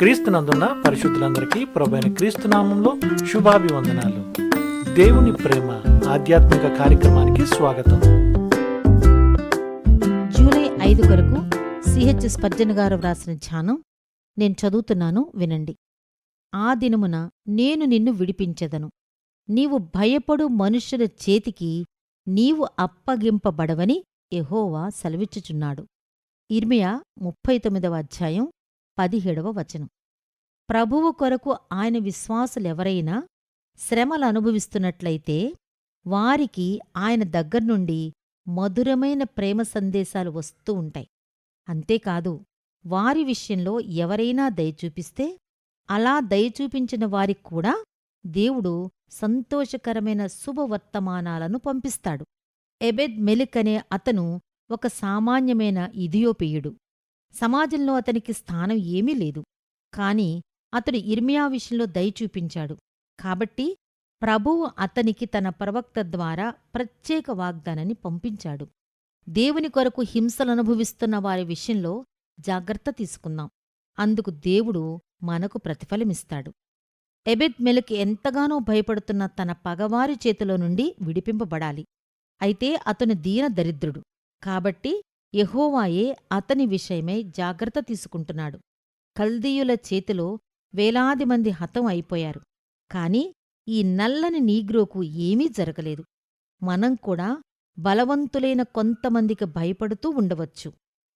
క్రీస్తునందున్న పరిశుద్ధులందరికీ ప్రభైన క్రీస్తునామంలో శుభాభివందనాలు. దేవుని ప్రేమ ఆధ్యాత్మిక కార్యక్రమానికి స్వాగతం. జూలై ఐదు కొరకు సిహెచ్ స్పర్జన్ గారు వ్రాసిన ధ్యానం నేను చదువుతున్నాను వినండి. ఆ దినమున నేను నిన్ను విడిపించెదను. నీవు భయపడు మనుష్యుల చేతికి నీవు అప్పగింపబడవని ఎహోవా సెలవిచ్చుచున్నాడు. ఇర్మియా ముప్పై తొమ్మిదవ అధ్యాయం పదిహేడవ వచనం. ప్రభువు కొరకు ఆయన విశ్వాసులెవరైనా శ్రమలు అనుభవిస్తున్నట్లయితే వారికి ఆయన దగ్గర్నుండి మధురమైన ప్రేమ సందేశాలు వస్తూ ఉంటాయి. అంతేకాదు వారి విషయంలో ఎవరైనా దయచూపిస్తే అలా దయచూపించిన వారికి కూడా దేవుడు సంతోషకరమైన శుభవర్తమానాలను పంపిస్తాడు. ఎబెద్ మెలిక్ అనే అతను ఒక సామాన్యమైన ఇథియోపియుడు. సమాజంలో అతనికి స్థానం ఏమీ లేదు. కాని అతడు ఇర్మియా విషయంలో దయచూపించాడు కాబట్టి ప్రభువు అతనికి తన ప్రవక్త ద్వారా ప్రత్యేక వాగ్దానాన్ని పంపించాడు. దేవుని కొరకు హింసలనుభవిస్తున్న వారి విషయంలో జాగ్రత్త తీసుకుందాం. అందుకు దేవుడు మనకు ప్రతిఫలమిస్తాడు. ఎబెద్ మెలుకి ఎంతగానో భయపడుతున్న తన పగవారి చేతిలో నుండి విడిపింపబడాలి. అయితే అతను దీన దరిద్రుడు. కాబట్టి యహోవాయే అతని విషయమై జాగ్రత్త తీసుకుంటున్నాడు. కల్దీయుల చేతిలో వేలాది మంది హతం అయిపోయారు. కాని ఈ నల్లని నీగ్రోకు ఏమీ జరగలేదు. మనం కూడా బలవంతులైన కొంతమందికి భయపడుతూ ఉండవచ్చు.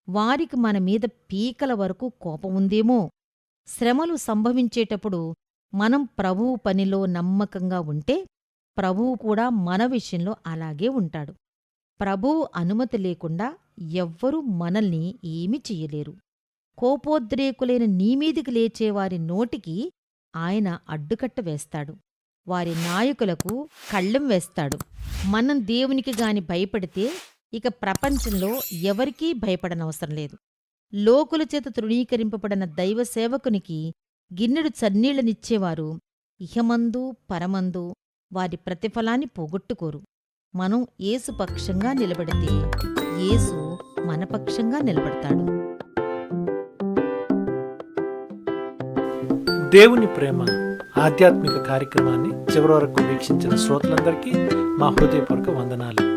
వారికి మనమీద పీకల వరకు కోపముందేమో శ్రమలు సంభవించేటప్పుడు మనం ప్రభువు పనిలో నమ్మకంగా ఉంటే ప్రభువు కూడా మన విషయంలో అలాగే ఉంటాడు. ప్రభువు అనుమతి లేకుండా ఎవ్వరూ మనల్ని ఏమీ చెయ్యలేరు. కోపోద్రేకులైన నీమీదికి లేచేవారి నోటికి ఆయన అడ్డుకట్ట వేస్తాడు. వారి నాయకులకు కళ్ళెం వేస్తాడు. మనం దేవునికి గాని భయపడితే ఇక ప్రపంచంలో ఎవరికీ భయపడనవసరం లేదు. లోకుల చేత తృణీకరింపబడిన దైవ సేవకునికి గిన్నెడు చన్నీళ్ళనిచ్చేవారు ఇహమందు పరమందు వారి ప్రతిఫలాన్ని పోగొట్టుకోరు. మనం ఏసు పక్షంగా నిలబడితే ఏసు మనపక్షంగా నిలబడతాడు. దేవుని ప్రేమ ఆధ్యాత్మిక కార్యక్రమాన్ని చివరి వరకు వీక్షించిన శ్రోతలందరికీ మా హృదయపూర్వక వందనాలు.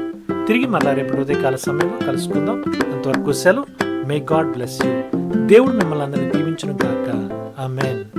తిరిగి మళ్ళా రేపు హృదయకాల సమయంలో కలుసుకుందాం. అంతవరకు సెలవు. మే గాడ్ బ్లెస్ యూ దేవుడు మిమ్మల్ని అందరినీ దీవించును కాక ఆమెన్